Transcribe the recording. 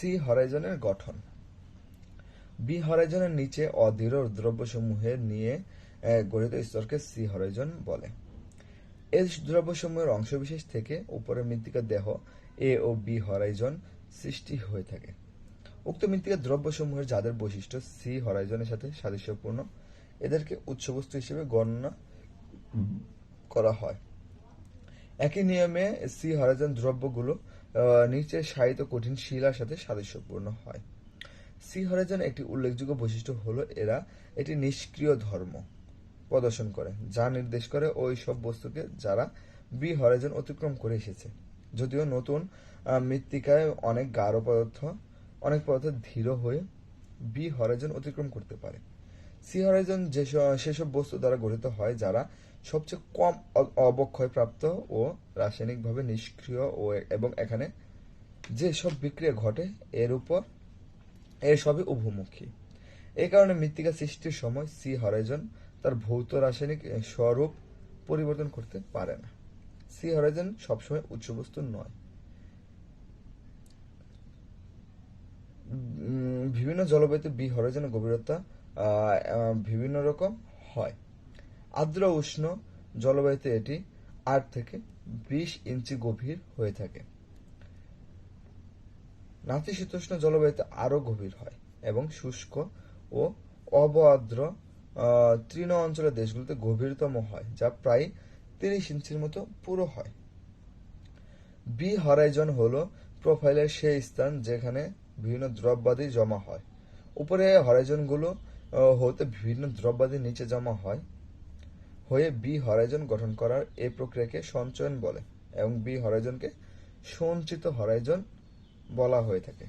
C হরাইজনের গঠন। B হরাইজনের নিচে অধীর দ্রব্যসমূহের নিয়ে গঠিত স্তরকে সি হরাইজন বলে। এই দ্রব্যসমূহের অংশবিশেষ থেকে উপরের মৃত্তিকার দেহ এ ও বি হরাইজন সৃষ্টি হয়ে থাকে। উক্ত মৃত্তিকার দ্রব্যসমূহের যাদের বৈশিষ্ট্য সি হরাইজনের সাথে সাদৃশ্যপূর্ণ, এদেরকে উৎসবস্তু হিসেবে গণনা করা হয়। একই নিয়মে সি হরাইজন দ্রব্যগুলো নিচে সাহিত্য কঠিন শিলার সাথে সাদৃশ্যপূর্ণ হয়। সি হরাইজন একটি উল্লেখযোগ্য বৈশিষ্ট্য হলো এরা এটি নিষ্ক্রিয় ধর্ম প্রদর্শন করে, যা নির্দেশ করে ওই সব বস্তুকে যারা বি হরাইজন অতিক্রম করে এসেছে। যদিও নতুন মৃত্তিকায় অনেক গাঢ় পদার্থ, অনেক পদার্থ ধীর হয়ে বি হরাইজন অতিক্রম করতে পারে। সি হরাইজন সেসব বস্তু দ্বারা গঠিত হয় যারা সবচেয়ে কম অবক্ষয়প্রাপ্ত ও রাসায়নিকভাবে নিষ্ক্রিয় ও এবং এখানে যে সব বিক্রিয়া ঘটে, এর উপর, এর সবই উভমুখী। এই কারণে মৃত্তিকা সৃষ্টির সময় সি হরাইজন তার ভৌত রাসায়নিক স্বরূপ পরিবর্তন করতে পারে না। সি হরাইজন সবসময় উচ্চবস্তু নয়। বিভিন্ন জলবায়ুতে বি হরাইজনের গভীরতা বিভিন্ন রকম হয়। আর্দ্র উষ্ণ জলবায়ুতে এটি আট থেকে বিশ ইঞ্চি গভীর হয়ে থাকে। নাতিশীতোষ্ণ জলবায়ুতে আরও গভীর হয় এবং শুষ্ক ও অবাদ্র তৃণ অঞ্চলের দেশগুলোতে গভীরতম হয়, যা প্রায় তিরিশ ইঞ্চির মতো পুরো হয়। বি হরাইজন হল প্রোফাইলের সেই স্থান যেখানে বিভিন্ন দ্রব্যাদি জমা হয়। উপরে হরাইজনগুলো হতে বিভিন্ন দ্রব্যাদি নিচে জমা হয়। হয়ে বি হরাইজন গঠন করার এই প্রক্রিয়াকে সঞ্চয়ন বলে এবং বি হরাইজনকে সঞ্চিত হরাইজন বলা হয়ে থাকে।